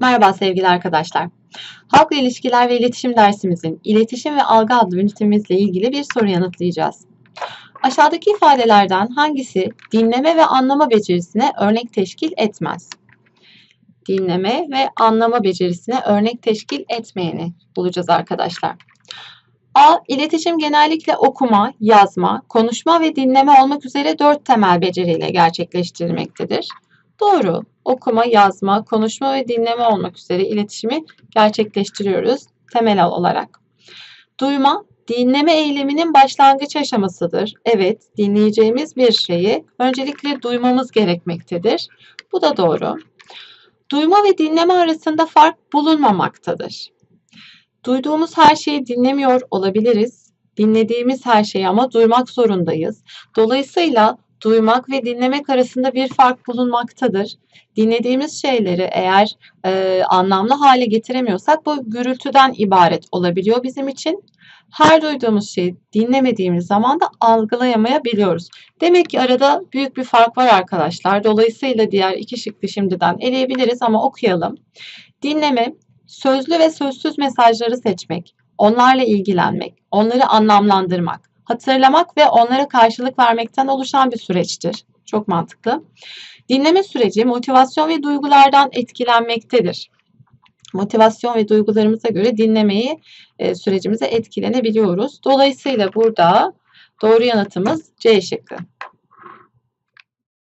Merhaba sevgili arkadaşlar. Halkla ilişkiler ve iletişim dersimizin iletişim ve algı adlı ünitemizle ilgili bir soru yanıtlayacağız. Aşağıdaki ifadelerden hangisi dinleme ve anlama becerisine örnek teşkil etmez? Dinleme ve anlama becerisine örnek teşkil etmeyeni bulacağız arkadaşlar. A. İletişim genellikle okuma, yazma, konuşma ve dinleme olmak üzere dört temel beceriyle gerçekleştirilmektedir. Doğru. Okuma, yazma, konuşma ve dinleme olmak üzere iletişimi gerçekleştiriyoruz temel olarak. Duyma, dinleme eyleminin başlangıç aşamasıdır. Evet, dinleyeceğimiz bir şeyi öncelikle duymamız gerekmektedir. Bu da doğru. Duyma ve dinleme arasında fark bulunmamaktadır. Duyduğumuz her şeyi dinlemiyor olabiliriz. Dinlediğimiz her şeyi ama duymak zorundayız. Dolayısıyla duymak ve dinlemek arasında bir fark bulunmaktadır. Dinlediğimiz şeyleri eğer e, anlamlı hale getiremiyorsak bu gürültüden ibaret olabiliyor bizim için. Her duyduğumuz şeyi dinlemediğimiz zaman da algılayamayabiliyoruz. Demek ki arada büyük bir fark var arkadaşlar. Dolayısıyla diğer iki şıkkı şimdiden eleyebiliriz ama okuyalım. Dinleme, sözlü ve sözsüz mesajları seçmek, onlarla ilgilenmek, onları anlamlandırmak, hatırlamak ve onlara karşılık vermekten oluşan bir süreçtir. Çok mantıklı. Dinleme süreci motivasyon ve duygulardan etkilenmektedir. Motivasyon ve duygularımıza göre dinlemeyi e, sürecimize etkilenebiliyoruz. Dolayısıyla burada doğru yanıtımız C şıkkı.